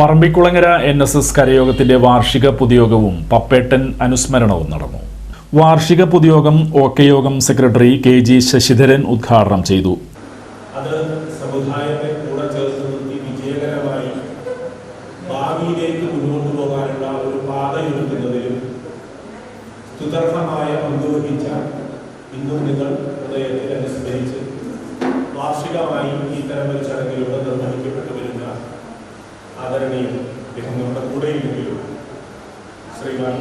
Parambikulangara N S S കരയോഗത്തിന്റെ വാർഷിക പൊതുയോഗവും പപ്പേട്ടൻ അനുസ്മരണവും നടന്നു. വാർഷിക പൊതുയോഗം ഒ കെ യോഗം സെക്രട്ടറി കെ ജി ശശിധരൻ ഉദ്ഘാടനം ചെയ്തു. വിജയകരമായി ഭാവിയിലേക്ക് മുന്നോട്ട് പോകാനുള്ള ഒരു ഇന്നും നിങ്ങൾ ഹൃദയത്തിൽ ആദരണീയം. അദ്ദേഹം നമ്മുടെ കൂടെയില്ലെങ്കിലും ശ്രീമാൻ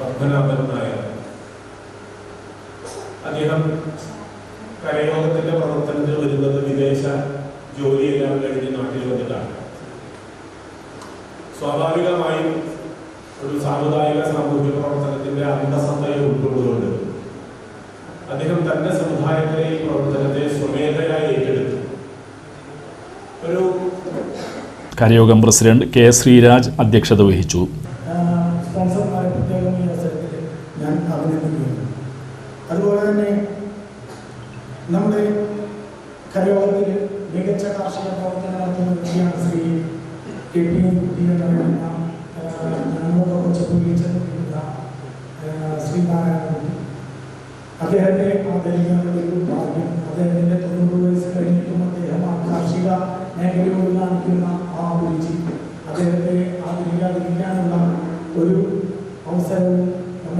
പത്മനാഭൻ നായർ അദ്ദേഹം കരയോഗത്തിന്റെ പ്രവർത്തനത്തിൽ വരുന്നത് വിദേശ ജോലിയെല്ലാം കഴിഞ്ഞ് നാട്ടിൽ വന്നിട്ടാണ്. സ്വാഭാവികമായും ഒരു സാമുദായിക സാമൂഹിക പ്രവർത്തനത്തിന്റെ അന്തസത്തയെ ഉൾക്കൊണ്ടുകൊണ്ട് അദ്ദേഹം തന്റെ സമുദായത്തിലെ ഈ പ്രവർത്തനത്തെ സ്വമേധയായി ഏറ്റെടുത്തു. ഒരു കരയോഗം പ്രസിഡന്റ് കെ ശ്രീരാജ് അധ്യക്ഷത വഹിച്ചു. അതുപോലെ തന്നെ നമ്മുടെ കരയോഗത്തിൽ മികച്ച കാർഷിക പ്രവർത്തനം നടത്തുന്ന വ്യക്തിയാണ് ശ്രീ കെ പി കുട്ടി എന്ന് പറയുന്ന ഞങ്ങളുടെ കൊച്ചപ്പുള്ളിൽ ചെന്നിരിക്കുന്ന ശ്രീനാരായണൻ അദ്ദേഹത്തെ ആദരിക്കാനുള്ള ഒരു ഭാഗ്യം അദ്ദേഹത്തിന്റെ തൊണ്ണൂറ് വയസ്സ് കഴിഞ്ഞിട്ടും അദ്ദേഹം ആ കാർഷിക മേഖലയോട് കാണിക്കുന്ന ആ അഭിരുചി അദ്ദേഹത്തെ ആദരിക്കാതിരിക്കാനുള്ള ഒരു അവസരവും നമ്മൾ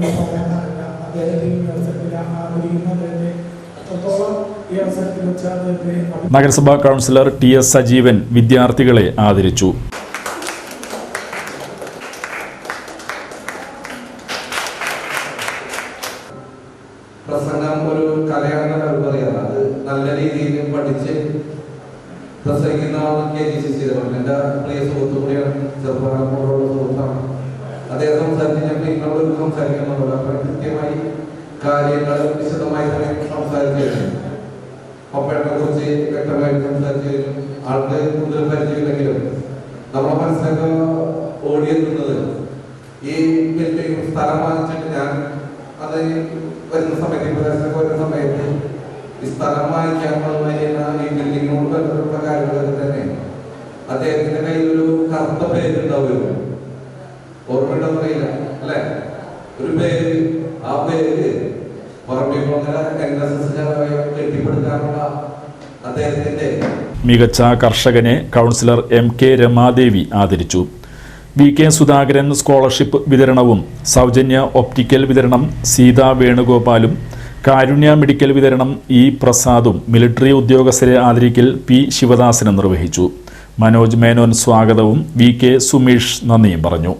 പറയാറില്ല അദ്ദേഹത്തെ ഈ അവസരത്തിൽ ആദരിക്കുന്ന അദ്ദേഹത്തെ അത്രത്തോളം ഈ അവസരത്തിൽ വെച്ച് അദ്ദേഹത്തെ നഗരസഭാ കൗൺസിലർ ടി എസ് സജീവൻ വിദ്യാർത്ഥികളെ ആദരിച്ചു. പ്രസംഗം ഒരു കലയാണെന്ന് അവർ അത് നല്ല രീതിയിൽ പഠിച്ച് പ്രസംഗിക്കുന്ന കെ ജി ശശിധരൻ എന്റെ പ്രിയ സുഹൃത്തു കൂടിയാണ്. സുഹൃത്താണ് അദ്ദേഹം സംസാരിച്ചപ്പോൾ നിങ്ങളോട് സംസാരിക്കുന്നുണ്ട് അപ്പോൾ കൃത്യമായി കാര്യങ്ങൾ വിശദമായി തന്നെ സംസാരിച്ചു കഴിഞ്ഞു കുറിച്ച് വ്യക്തമായി സംസാരിച്ചു കഴിഞ്ഞു ആൾക്ക് കൂടുതൽ പരിചയമില്ലെങ്കിലും നമ്മുടെ മനസ്സിലൊക്കെ ഓടിയെത്തുന്നത് ഈ വലിയ സ്ഥലം വാങ്ങിച്ചിട്ട് ഞാൻ അത് വരുന്ന സമയത്ത് ഈ പ്രദേശത്തൊക്കെ വരുന്ന സമയത്ത് ഈ സ്ഥലം വാങ്ങിക്കാനുള്ള ഈ ബിൽഡിങ്ങിനോട് ബന്ധപ്പെട്ട കാര്യങ്ങളൊക്കെ തന്നെ അദ്ദേഹത്തിന്റെ കയ്യിൽ ഒരു കറുത്ത പേരുണ്ടാവുമല്ലോ ഓർമ്മയുണ്ടോന്നറിയില്ല അല്ലെ? ഒരു പേര് ആ പേര് അദ്ദേഹത്തിന്റെ മികച്ച കർഷകനെ കൗൺസിലർ എം കെ രമാദേവി ആദരിച്ചു. വി കെ സുധാകരൻ സ്കോളർഷിപ്പ് വിതരണവും സൗജന്യ ഒപ്റ്റിക്കൽ വിതരണം സീതാ വേണുഗോപാലും കാരുണ്യ മെഡിക്കൽ വിതരണം ഇ പ്രസാദും മിലിറ്ററി ഉദ്യോഗസ്ഥരെ ആദരിക്കൽ പി ശിവദാസനും നിർവഹിച്ചു. മനോജ് മേനോൻ സ്വാഗതവും വി കെ സുമേഷ് നന്ദിയും പറഞ്ഞു.